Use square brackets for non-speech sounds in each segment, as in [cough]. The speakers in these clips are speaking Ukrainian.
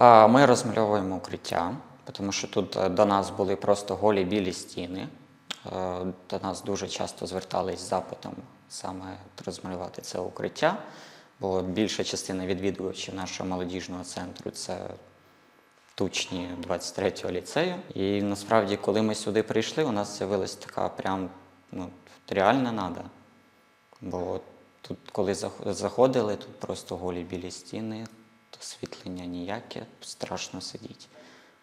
Ми розмальовуємо укриття, тому що тут е, до нас були просто голі білі стіни. Е, До нас дуже часто звертались запитом саме розмалювати це укриття, бо більша частина відвідувачів нашого молодіжного центру це тучні 23-го ліцею. І насправді, коли ми сюди прийшли, у нас з'явилась така прям ну, реальна нада. Бо тут, коли заходили, тут просто голі білі стіни, освітлення ніяке, страшно сидіти.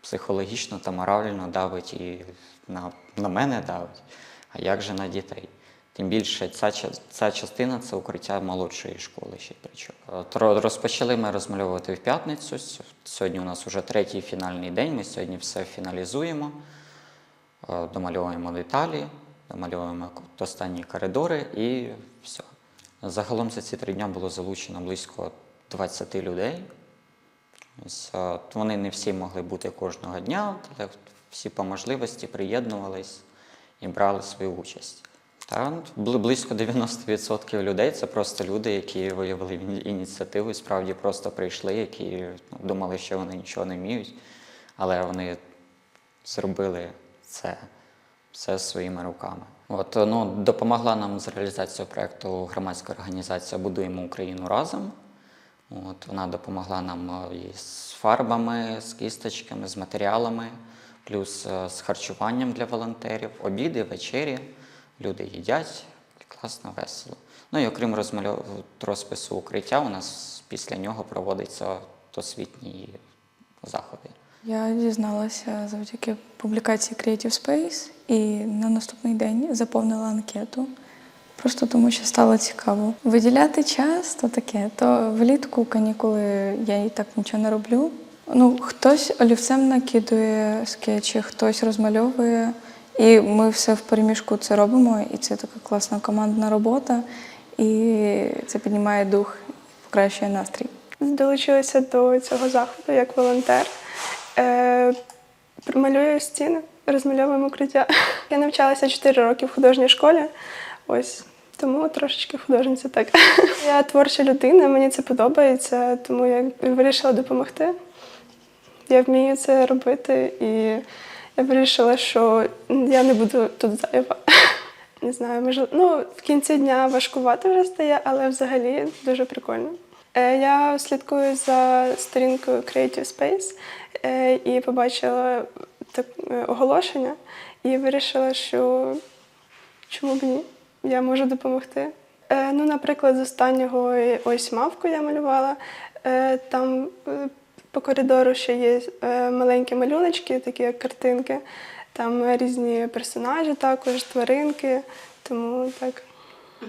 Психологічно та морально давить і на, на мене давить, а як же на дітей? Тим більше ця, ця частина це укриття молодшої школи ще причому. Розпочали ми розмальовувати в п'ятницю. Сьогодні у нас вже третій фінальний день. Ми сьогодні все фіналізуємо, Е, домальовуємо деталі, домальовуємо останні коридори і все. Загалом за ці три дні було залучено близько 20 людей. Вони не всі могли бути кожного дня, але всі по можливості приєднувались і брали свою участь. Та близько 90% людей це просто люди, які виявили ініціативу і справді просто прийшли, які ну, думали, що вони нічого не вміють, але вони зробили це все своїми руками. От, ну, допомогла нам з реалізацією проєкту громадська організація Будуємо Україну разом. От, вона допомогла нам е, і з фарбами, з кісточками, з матеріалами, плюс е, з харчуванням для волонтерів, обіди, вечері. Люди їдять, класно, весело. Ну і окрім розмальов... розпису укриття, у нас після нього проводяться освітні заходи. Я дізналася завдяки публікації Creative Space і на наступний день заповнила анкету. Просто тому, що стало цікаво. Виділяти час то таке, то влітку канікули я і так нічого не роблю. Ну, хтось олівцем накидує скетчі, хтось розмальовує, і ми все в переміжку це робимо, і це така класна командна робота, і це піднімає дух, покращує настрій. Долучилася до цього заходу як волонтер. Е, малюю стіни, розмальовуємо укриття. Я навчалася 4 роки в художній школі. Ось тому трошечки художниця так. [laughs] Я творча людина, мені це подобається, тому я вирішила допомогти. Я вмію це робити, і я вирішила, що я не буду тут зайва. [laughs] Не знаю, можливо, ну в кінці дня важкувато вже стає, але взагалі дуже прикольно. Е, Я слідкую за сторінкою Creative Space е, і побачила так, е, оголошення і вирішила, що чому б ні, я можу допомогти. Е, Ну, наприклад, з останнього ось мавку я малювала. Е, Там е, по коридору ще є е, маленькі малюночки, такі як картинки. Там різні персонажі також, тваринки. Тому так.